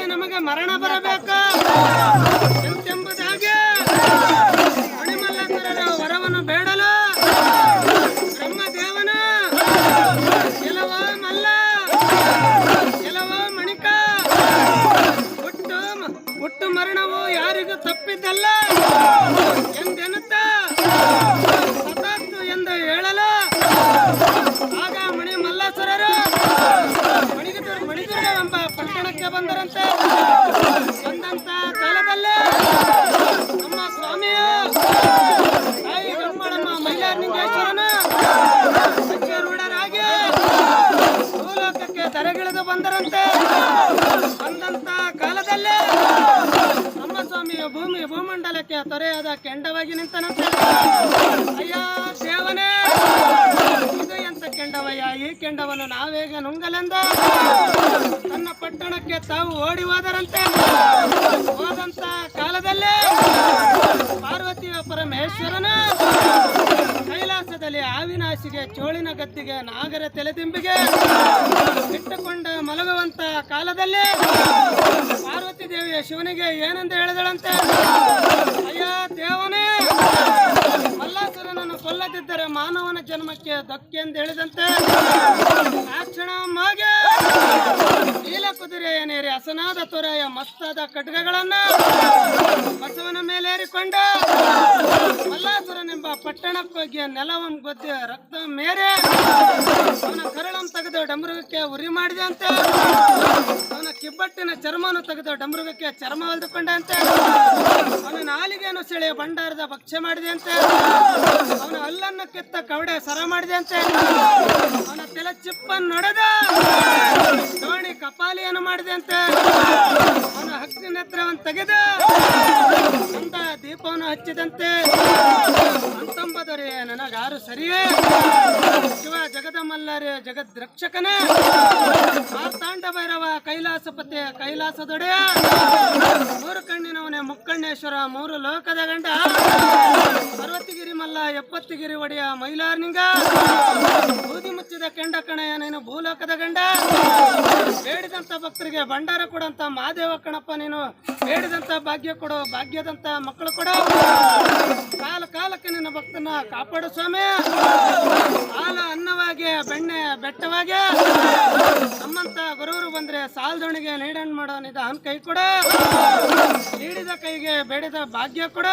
ಮರಣ ಬರಬೇಕು. ಎಂತೆಂಬುದಾಗಿ ಮಣಿಮಲ್ಲೇಶ್ವರರ ವರವನ್ನು ಬೇಡಲು ಬ್ರಹ್ಮದೇವನ ಕೆಲವ ಮಲ್ಲ, ಕೆಲವ ಮಣಿಕ, ಒಟ್ಟು ಒಟ್ಟು ಮರಣವು ಯಾರಿಗೂ ತಪ್ಪಿದ್ದಲ್ಲ ಎಂದೆನ್ನುತ್ತ ಸತಾತ್ತು ಎಂದು ಹೇಳಲು ಆಗ ಮಣಿ ಮಲ್ಲೇಶ್ವರರು ಮಣಿಗಿದರು ಮಣಿದುರ್ಗ ಎಂಬ ಪಟ್ಟಣಕ್ಕೆ ಬಂದರಂತೆ. ಬಂದಂತ ಕಾಲದಲ್ಲೇ ನಮ್ಮ ಸ್ವಾಮಿಯ ತಾಯಿ ಬ್ರಹ್ಮಣಮ್ಮ ಮೈಲಾರಲಿಂಗೇಶ್ವರನ ರೂಢರಾಗಿ ಭೂಲೋಕಕ್ಕೆ ತರಗಿಳಿದು ಬಂದರಂತೆ. ಬಂದಂತ ಕಾಲದಲ್ಲೇ ನಮ್ಮ ಸ್ವಾಮಿಯ ಭೂಮಿ ಭೂಮಂಡಲಕ್ಕೆ ತೊರೆಯಾದ ಕೆಂಡವಾಗಿ ನಿಂತನಂತೆ. ಅಯ್ಯ ಕೆಂಡವಯ್ಯ ಈ ಕೆಂಡವನ್ನು ನಾವೇಗ ನುಂಗಲೆಂದ. ತನ್ನ ಪಟ್ಟಣಕ್ಕೆ ತಾವು ಓಡಿ ಹೋದರಂತೆ. ಹೋದಂತ ಕಾಲದಲ್ಲೇ ಪಾರ್ವತಿಯ ಪರಮೇಶ್ವರನ ಕೈಲಾಸದಲ್ಲಿ ಆವಿನಾಶಿಗೆ ಚೋಳಿನ ಗದ್ದಿಗೆ ನಾಗರ ತಲೆದಿಂಬಿಗೆ ಇಟ್ಟುಕೊಂಡ ಮಲಗುವಂತ ಕಾಲದಲ್ಲಿ ಪಾರ್ವತಿ ದೇವಿಯ ಶಿವನಿಗೆ ಏನಂತ ಹೇಳಿದಳಂತೆ? ಅಯ್ಯ ದೇವನೇ! ಮಲ್ಲಾಸುರನನ್ನು ಕೊಲ್ಲದಿದ್ದರೆ ಮಾನವನ ಜನ್ಮಕ್ಕೆ ಧಕ್ಕೆ ಎಂದು ಹೇಳಿದಂತೆ. ಕ್ಷಣ ಮಾಗೆ. ಕುದುರೆಯನೇರಿ ಹಸನಾದ ತೊರೆಯ ಮಸ್ತಾದ ಖಡ್ಗಗಳನ್ನ ಬಸವನ ಮೇಲೇರಿಕೊಂಡು ಮಲ್ಲಾಸುರನೆಂಬ ಪಟ್ಟಣಕ್ಕೋಗಿ ನೆಲವನ್ನು ಗೊದ್ದೆ ರಕ್ತ ಮೇರೆ. ಅವನ ಕರಳನ್ನು ತೆಗೆದು ಡಮರುಗಕ್ಕೆ ಉರಿ ಮಾಡಿದಂತೆ. ಅವನ ಕಿಬ್ಬಟ್ಟಿನ ಚರ್ಮವನ್ನು ತೆಗೆದು ಡಮರುಗಕ್ಕೆ ಚರ್ಮ ಹೊಲಿದುಕೊಂಡಂತೆ. ಅವನ ಬಂಡಾರದ ಸೆಳೆ ಭಂಡಾರದ ಭಕ್ಷ್ಯ ಮಾಡಿದಂತೆ ಅವನ ಅಲ್ಲನ್ನ ಕೆತ್ತ ಕವಡೆ ಸರ ಮಾಡಿದೆ ಅಂತ. ಅವನ ತಲೆ ಚಿಪ್ಪನ್ನು ನಡೆದ ದೋಣಿ ಕಪಾಲಿಯನ್ನು ಮಾಡಿದೆ ಅಂತ. ಅವನ ಹಕ್ಕಿನ ಹತ್ರವನ್ನು ತೆಗೆದು ಅಂತ ದೀಪವನ್ನು ಹಚ್ಚಿದಂತೆ. ನನಗಾರು ಸರಿಯೇ? ಶಿವ ಜಗದ ಜಗದಮಲ್ಲರೇ, ಜಗದ್ರಕ್ಷಕನೇ? ಮಾರ್ತಾಂಡ ಭೈರವ, ಕೈಲಾಸಪತಿ, ಕೈಲಾಸದೊಡೆಯ? ಮೂರು ಕಣ್ಣಿನವನೇ ಮುಕ್ಕಣ್ಣೇಶ್ವರ, ಮೂರು ಲೋಕದ ಗಂಡ? ಪರ್ವತಿಗಿರಿ ಮಲ್ಲ, ಎಪ್ಪತ್ತಿಗಿರಿ ಒಡೆಯ ಮೈಲಾರ್ನಿಂಗ? ಬೂದಿ ಮುಚ್ಚಿದ ಕೆಂಡ ಕಣಯ ನೀನು ಭೂಲೋಕದ ಗಂಡ? ಬೇಡಿದಂತ ಭಕ್ತರಿಗೆ ಭಂಡಾರ ಕೊಡಂತ ಮಹಾದೇವ ಕಣಪ್ಪ ನೀನು ಬೇಡಿದಂತ ಭಾಗ್ಯ ಕೊಡು, ಭಾಗ್ಯದಂತ ಮಕ್ಕಳು ಕೊಡು. ಕಾಲ ಕಾಲಕ್ಕೆ ನಿನ್ನ ಭಕ್ತನ ಕಾಪಾಡು ಸ್ವಾಮಿ. ಕಾಲ ಅನ್ನವಾಗಿ, ಬೆಣ್ಣೆ ಬೆಟ್ಟವಾಗಿ. ನಮ್ಮಂತ ಬರೋರು ಬಂದ್ರೆ ಸಾಲ್ದೋಣಿಗೆ ನೀಡಣ್ ಮಾಡೋ ನಿಧಾನ ಕೈ ಕೊಡ. ನೀಡಿದ ಕೈಗೆ ಬೇಡಿದ ಭಾಗ್ಯ ಕೊಡ.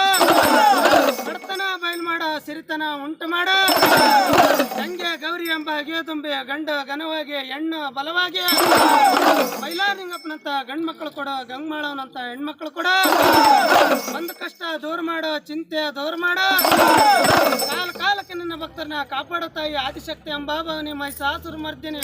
ಬಡತನ ಬಯಲು ಮಾಡ ಸಿರಿತನ ಉಂಟು ಮಾಡ. ಗಂಗೆ ಗೌರಿ ಎಂಬ ಗೆ ತುಂಬೆ ಗಂಡ ಘನವಾಗಿ, ಹೆಣ್ಣು ಬಲವಾಗಿ. ಮೈಲಾರಿಂಗಪ್ಪನಂತ ಗಂಡ್ ಮಕ್ಕಳು ಗಂಗ್ ಮಾಡೋನಂತ ಹೆಣ್ಮಕ್ಳು ಕೊಡ. ಬಂದ ಕಷ್ಟ ದೂರ ಮಾಡೋ, ಚಿಂತೆ ದೂರ ಮಾಡೋ. ಭಕ್ತರನ್ನ ಕಾಪಾಡೋ ತಾಯಿ ಆದಿಶಕ್ತಿ ಎಂಬ ಭಾವನೆ ಮೈ ಸಾಸುರು ಮರ್ದಿನಿ